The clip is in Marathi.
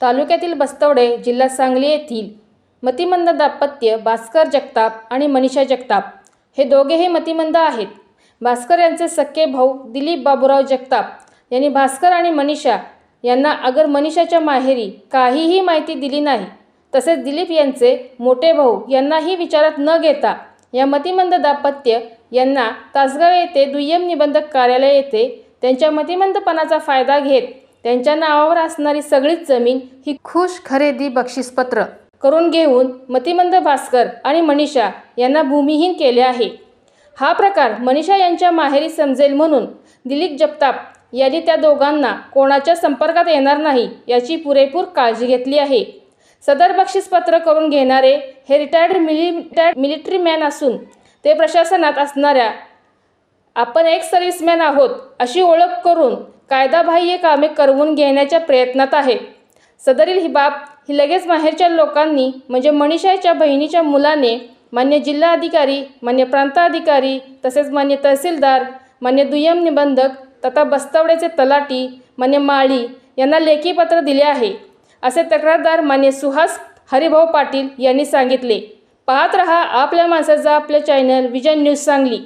तालुक्यातील बस्तवडे जिल्हा सांगली येथील मतिमंद दाम्पत्य भास्कर जगताप आणि मनीषा जगताप हे दोघेही मतिमंद आहेत. भास्कर यांचे सख्खे भाऊ दिलीप बाबूराव जगताप यांनी भास्कर आणि मनीषा यांना अगर मनीषाच्या माहेरी काहीही माहिती दिली नाही तसेच दिलीप यांचे मोठे भाऊ यांनाही विचारात न घेता या मतिमंद दाम्पत्य यांना तासगाव येथे दुय्यम निबंधक कार्यालय येथे त्यांच्या मतिमंदपणाचा फायदा घेत त्यांच्या नावावर असणारी सगळीच जमीन ही खुश खरेदी बक्षीसपत्र करून घेऊन मतिमंद भास्कर आणि मनीषा यांना भूमिहीन केले आहे. हा प्रकार मनीषा यांच्या माहेरी समजेल म्हणून दिलीप जगताप यांनी त्या दोघांना कोणाच्या संपर्कात येणार नाही याची पुरेपूर काळजी घेतली आहे. सदर बक्षीसपत्र करून घेणारे हे रिटायर्ड मिली रिटायर्ड मिलिटरी मॅन असून ते प्रशासनात असणाऱ्या आपण एक सर्व्हिसमॅन आहोत अशी ओळख करून कायदाबाह्य कामे करवून घेण्याच्या प्रयत्नात आहेत सदरील ही बाब ही लगेच माहेरच्या लोकांनी म्हणजे मनीषाच्या बहिणीच्या मुलाने मान्य जिल्हाधिकारी मान्य प्रांताधिकारी तसेच मान्य तहसीलदार मान्य दुय्यम निबंधक तथा बस्तवड्याचे तलाटी मान्य माळी यांना लेखी पत्र दिले आहे. असे तक्रारदार मान्य सुहास हरिभाऊ पाटील यांनी सांगितले. पाहत रहा आपल्या माणसाचा आपल्या चॅनल विजय न्यूज सांगली.